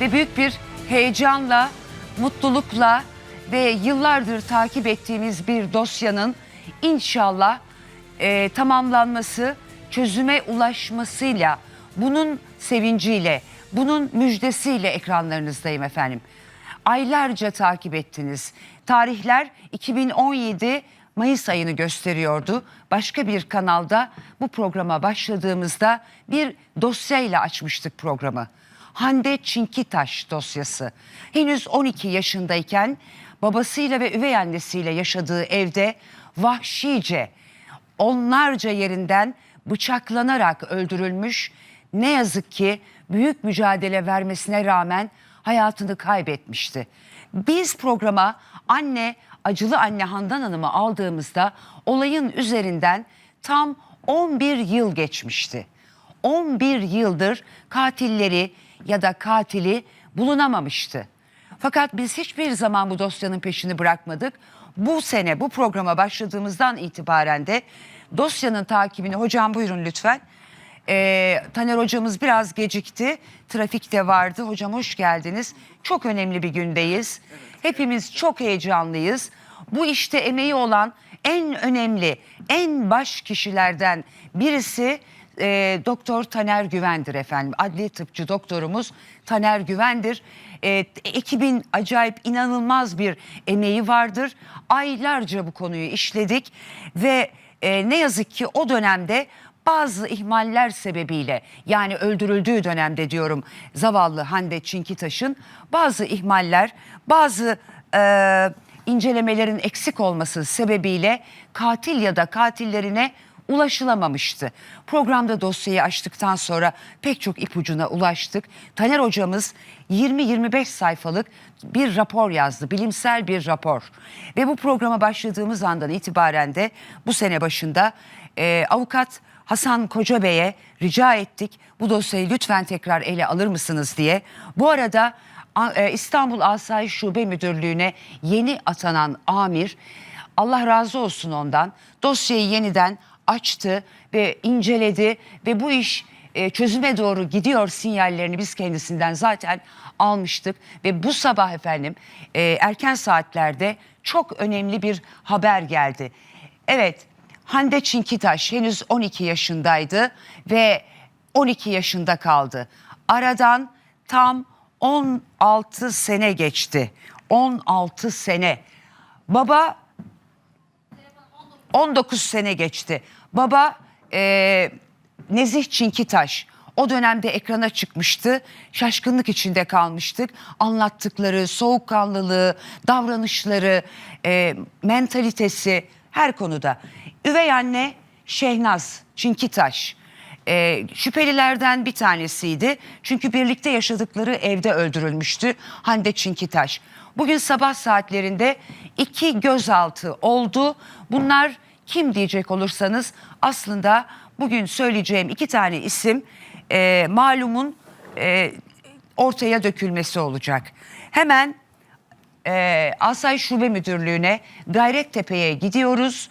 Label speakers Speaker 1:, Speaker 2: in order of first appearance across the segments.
Speaker 1: ve büyük bir heyecanla, mutlulukla ve yıllardır takip ettiğimiz bir dosyanın inşallah e, tamamlanması, çözüme ulaşmasıyla, bunun sevinciyle, bunun müjdesiyle ekranlarınızdayım efendim. Aylarca takip ettiniz. Tarihler 2017 Mayıs ayını gösteriyordu. Başka bir kanalda bu programa başladığımızda bir dosyayla açmıştık programı. Hande Çinkitaş dosyası. Henüz 12 yaşındayken babasıyla ve üvey annesiyle yaşadığı evde vahşice onlarca yerinden bıçaklanarak öldürülmüş. Ne yazık ki büyük mücadele vermesine rağmen hayatını kaybetmişti. Biz programa anne, acılı anne Handan Hanım'ı aldığımızda olayın üzerinden tam 11 yıl geçmişti. 11 yıldır katilleri ya da katili bulunamamıştı. Fakat biz hiçbir zaman bu dosyanın peşini bırakmadık. Bu sene bu programa başladığımızdan itibaren de dosyanın takibini hocam buyurun lütfen. Ee, Taner hocamız biraz gecikti. Trafikte vardı. Hocam hoş geldiniz. Çok önemli bir gündeyiz. Hepimiz çok heyecanlıyız. Bu işte emeği olan en önemli, en baş kişilerden birisi e, Doktor Taner Güvendir efendim. Adli tıpçı doktorumuz Taner Güvendir. E, ekibin acayip inanılmaz bir emeği vardır. Aylarca bu konuyu işledik ve e, ne yazık ki o dönemde bazı ihmaller sebebiyle yani öldürüldüğü dönemde diyorum zavallı Hande Çinkitaş'ın bazı ihmaller, bazı e, incelemelerin eksik olması sebebiyle katil ya da katillerine ulaşılamamıştı. Programda dosyayı açtıktan sonra pek çok ipucuna ulaştık. Taner hocamız 20-25 sayfalık bir rapor yazdı, bilimsel bir rapor. Ve bu programa başladığımız andan itibaren de bu sene başında e, avukat Hasan Koca Bey'e rica ettik. Bu dosyayı lütfen tekrar ele alır mısınız diye. Bu arada e, İstanbul Asayiş Şube Müdürlüğü'ne yeni atanan amir Allah razı olsun ondan dosyayı yeniden açtı ve inceledi ve bu iş e, çözüme doğru gidiyor sinyallerini biz kendisinden zaten almıştık ve bu sabah efendim e, erken saatlerde çok önemli bir haber geldi. Evet Hande Çinkitaş henüz 12 yaşındaydı ve 12 yaşında kaldı. Aradan tam 16 sene geçti. 16 sene. Baba 19 sene geçti. Baba e, Nezih Çinkitaş o dönemde ekrana çıkmıştı. Şaşkınlık içinde kalmıştık. Anlattıkları, soğukkanlılığı, davranışları, e, mentalitesi her konuda. Üvey anne Şehnaz Çinkitaş. E, şüphelilerden bir tanesiydi. Çünkü birlikte yaşadıkları evde öldürülmüştü Hande Çinkitaş. Bugün sabah saatlerinde iki gözaltı oldu. Bunlar kim diyecek olursanız aslında bugün söyleyeceğim iki tane isim e, malumun e, ortaya dökülmesi olacak. Hemen e, Asayiş Şube Müdürlüğü'ne Gayrettepe'ye gidiyoruz.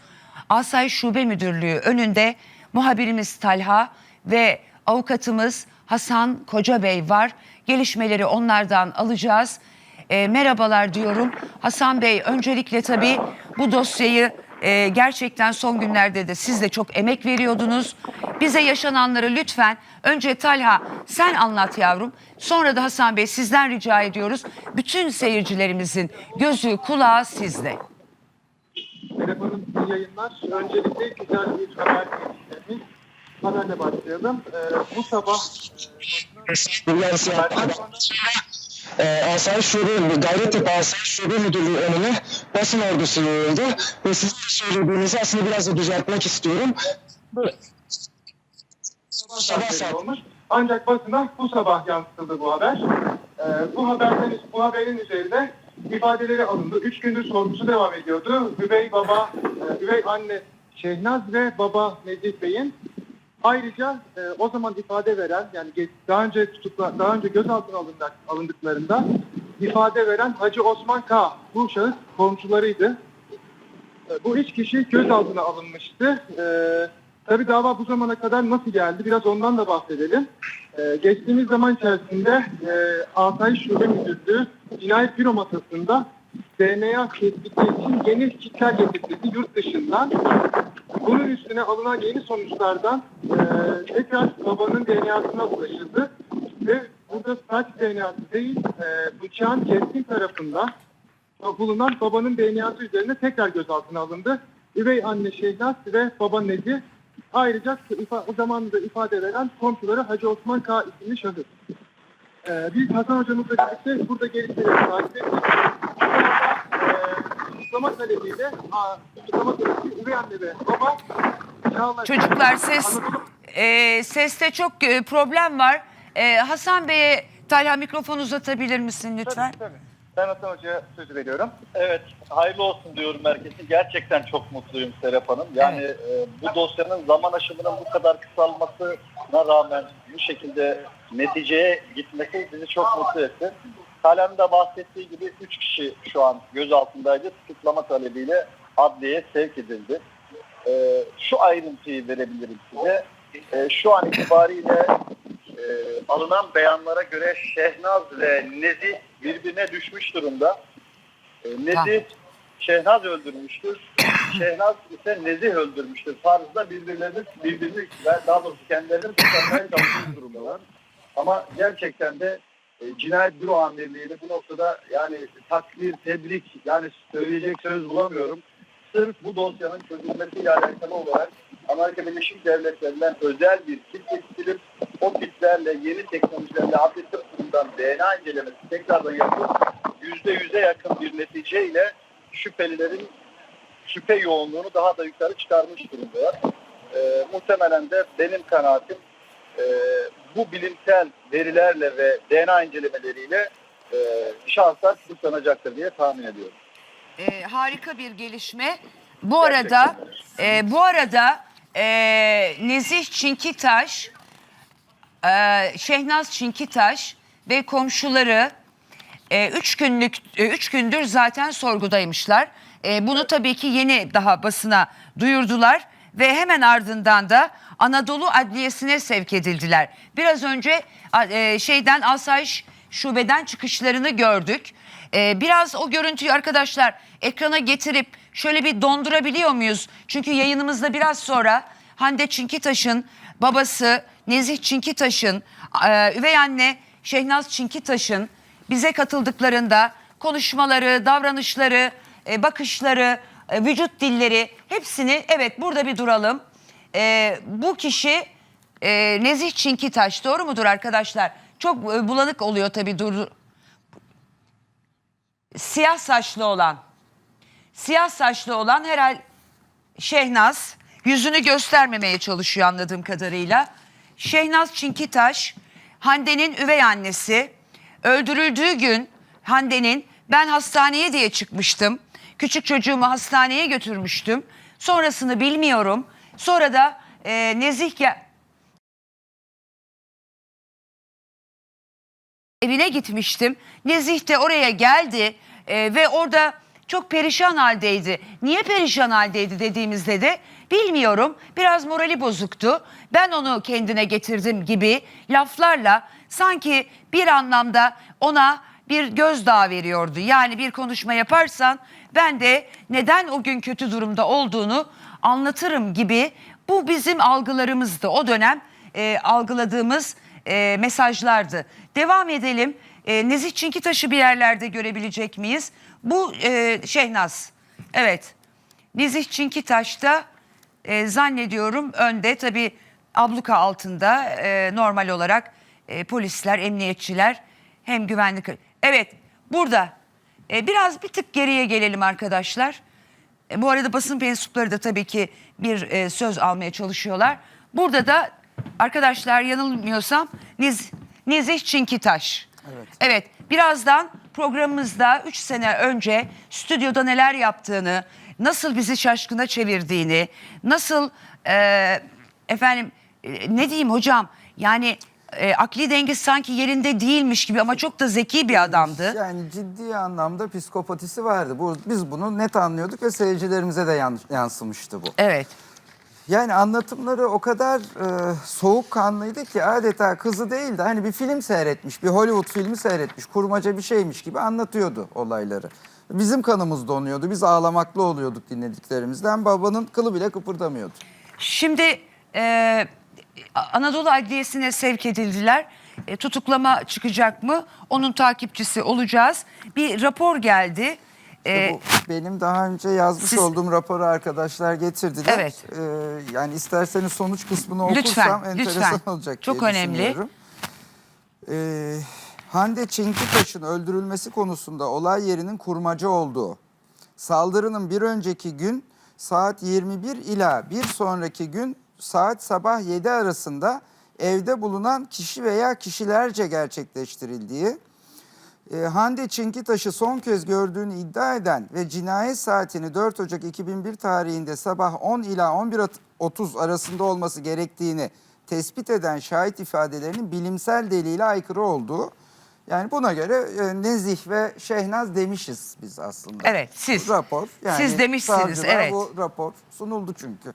Speaker 1: Asayiş Şube Müdürlüğü önünde muhabirimiz Talha ve avukatımız Hasan Kocabey var. Gelişmeleri onlardan alacağız. E, merhabalar diyorum. Hasan Bey öncelikle tabii bu dosyayı e, gerçekten son günlerde de siz de çok emek veriyordunuz. Bize yaşananları lütfen önce Talha sen anlat yavrum. Sonra da Hasan Bey sizden rica ediyoruz. Bütün seyircilerimizin gözü kulağı sizde.
Speaker 2: Merhaba Hanım, iyi yayınlar. Öncelikle güzel bir haber geliştirmiş. Haberle başlayalım. Ee, bu sabah
Speaker 3: Bunlar Ee, Asayiş Şube, Gayrettepe Asayiş Şube Müdürlüğü önüne basın ordusu yığıldı. Ve sizin söylediğinizi aslında biraz da düzeltmek istiyorum. Böyle.
Speaker 2: sabah
Speaker 3: Sabah saat.
Speaker 2: olmuş. Ancak basına bu sabah yansıtıldı bu haber. Ee, bu haberden, bu haberin üzerine ifadeleri alındı. Üç gündür sorgusu devam ediyordu. Üvey baba, e, üvey anne Şehnaz ve baba Nezih Bey'in Ayrıca e, o zaman ifade veren yani daha önce tutukla daha önce gözaltına alındık, alındıklarında ifade veren Hacı Osman K. Bu şahıs komşularıydı. E, bu üç kişi gözaltına alınmıştı. E, Tabii dava bu zamana kadar nasıl geldi? Biraz ondan da bahsedelim. Ee, geçtiğimiz zaman içerisinde e, Asayiş Şube Müdürlüğü cinayet büro masasında DNA tespiti için yeni kitler getirdi yurt dışından. Bunun üstüne alınan yeni sonuçlardan e, tekrar babanın DNA'sına ulaşıldı. Ve burada saç DNA'sı değil, e, bıçağın keskin tarafında bulunan babanın DNA'sı üzerine tekrar gözaltına alındı. Üvey anne Şehnaz ve baba Nezi ayrıca o zaman da ifade veren komşuları Hacı Osman K isimli şahıs. Ee, biz Hasan hocamızla birlikte burada gelişmeleri takip ettik. Tutuklama talebiyle a, tutuklama talebi ve baba Çağlar-
Speaker 1: Çocuklar ses
Speaker 2: Anadolu-
Speaker 1: e, seste çok e, problem var. E, Hasan Bey'e Talha mikrofon uzatabilir misin lütfen?
Speaker 2: Tabii, tabii. Ben Hasan Hoca'ya sözü veriyorum.
Speaker 4: Evet, hayırlı olsun diyorum herkese. Gerçekten çok mutluyum Serap Hanım. Yani e, bu dosyanın zaman aşımının bu kadar kısalmasına rağmen bu şekilde neticeye gitmesi bizi çok mutlu etti. Halen de bahsettiği gibi 3 kişi şu an gözaltındaydı. Tutuklama talebiyle adliyeye sevk edildi. E, şu ayrıntıyı verebilirim size. E, şu an itibariyle e, alınan beyanlara göre Şehnaz ve Nezih birbirine düşmüş durumda. E, Nezih Şehnaz öldürmüştür. Şehnaz ise Nezih öldürmüştür. Tarzda birbirlerini, birbirini, daha doğrusu kendilerini kurtarmaya çalışmış durumdalar. Ama gerçekten de cinayet büro amirliğiyle bu noktada yani takdir, tebrik yani söyleyecek söz bulamıyorum. Sırf bu dosyanın çözülmesiyle alakalı olarak Amerika Birleşik Devletleri'nden özel bir kit getirilip o kitlerle yeni teknolojilerle adli kurumundan DNA incelemesi tekrardan yapılıp yüzde yüze yakın bir neticeyle şüphelilerin şüphe yoğunluğunu daha da yukarı çıkarmış durumdalar. Ee, muhtemelen de benim kanaatim e, bu bilimsel verilerle ve DNA incelemeleriyle e, şahıslar tutuklanacaktır diye tahmin ediyorum.
Speaker 1: E, harika bir gelişme. Bu arada e, bu arada e, Nezih Çinkitaş, e, Şehnaz Çinkitaş ve komşuları e, üç günlük e, üç gündür zaten sorgudaymışlar. E, bunu tabii ki yeni daha basına duyurdular ve hemen ardından da Anadolu Adliyesi'ne sevk edildiler. Biraz önce e, şeyden asayiş şubeden çıkışlarını gördük. E, biraz o görüntüyü arkadaşlar ekrana getirip şöyle bir dondurabiliyor muyuz? Çünkü yayınımızda biraz sonra Hande Çinkitaş'ın babası Nezih Çinkitaş'ın e, üvey anne Şehnaz Çinkitaş'ın bize katıldıklarında konuşmaları, davranışları, e, bakışları, e, vücut dilleri hepsini evet burada bir duralım. E, bu kişi e, Nezih Çinkitaş doğru mudur arkadaşlar? Çok e, bulanık oluyor tabii dur. Siyah saçlı olan. Siyah saçlı olan herhal Şehnaz yüzünü göstermemeye çalışıyor anladığım kadarıyla. Şehnaz Çinkitaş Hande'nin üvey annesi öldürüldüğü gün Hande'nin ben hastaneye diye çıkmıştım. Küçük çocuğumu hastaneye götürmüştüm. Sonrasını bilmiyorum. Sonra da e, Nezih gel- evine gitmiştim. Nezih de oraya geldi e, ve orada çok perişan haldeydi. Niye perişan haldeydi dediğimizde de bilmiyorum. Biraz morali bozuktu. Ben onu kendine getirdim gibi laflarla sanki bir anlamda ona bir gözdağı veriyordu. Yani bir konuşma yaparsan ben de neden o gün kötü durumda olduğunu anlatırım gibi bu bizim algılarımızdı. O dönem e, algıladığımız e, mesajlardı. Devam edelim. E, Nezih Çinkitaş'ı bir yerlerde görebilecek miyiz? Bu e, Şehnaz. Evet. Nezih Çinkitaş'ta e, zannediyorum önde tabii abluka altında e, normal olarak e, polisler, emniyetçiler hem güvenlik... Evet burada e, biraz bir tık geriye gelelim arkadaşlar. E, bu arada basın mensupları da tabii ki bir e, söz almaya çalışıyorlar. Burada da arkadaşlar yanılmıyorsam Niz, Nezih Çinkitaş. Evet. evet birazdan programımızda 3 sene önce stüdyoda neler yaptığını, nasıl bizi şaşkına çevirdiğini, nasıl e, efendim e, ne diyeyim hocam yani e, akli dengesi sanki yerinde değilmiş gibi ama çok da zeki bir adamdı.
Speaker 5: Yani ciddi anlamda psikopatisi vardı. Bu, biz bunu net anlıyorduk ve seyircilerimize de yan- yansımıştı bu.
Speaker 1: Evet.
Speaker 5: Yani anlatımları o kadar e, soğukkanlıydı ki adeta kızı değil de hani bir film seyretmiş, bir Hollywood filmi seyretmiş, kurmaca bir şeymiş gibi anlatıyordu olayları. Bizim kanımız donuyordu, biz ağlamaklı oluyorduk dinlediklerimizden. Babanın kılı bile kıpırdamıyordu.
Speaker 1: Şimdi e, Anadolu Adliyesi'ne sevk edildiler. E, tutuklama çıkacak mı? Onun takipçisi olacağız. Bir rapor geldi. E,
Speaker 5: Bu benim daha önce yazmış
Speaker 1: siz-
Speaker 5: olduğum raporu arkadaşlar getirdiler.
Speaker 1: Evet.
Speaker 5: Ee, yani isterseniz sonuç kısmını
Speaker 1: Lütfen,
Speaker 5: okursam enteresan
Speaker 1: lütfen.
Speaker 5: olacak
Speaker 1: Çok
Speaker 5: diye
Speaker 1: önemli.
Speaker 5: düşünüyorum. Ee, Hande Çinkitaş'ın öldürülmesi konusunda olay yerinin kurmaca olduğu, saldırının bir önceki gün saat 21 ila bir sonraki gün saat sabah 7 arasında evde bulunan kişi veya kişilerce gerçekleştirildiği, e, Hande Çinkitaş'ı son kez gördüğünü iddia eden ve cinayet saatini 4 Ocak 2001 tarihinde sabah 10 ila 11.30 arasında olması gerektiğini tespit eden şahit ifadelerinin bilimsel delile aykırı olduğu. Yani buna göre e, Nezih ve Şehnaz demişiz biz aslında.
Speaker 1: Evet, siz.
Speaker 5: Rapor. Yani
Speaker 1: Siz demişsiniz,
Speaker 5: savcılığa
Speaker 1: evet.
Speaker 5: Bu rapor sunuldu çünkü.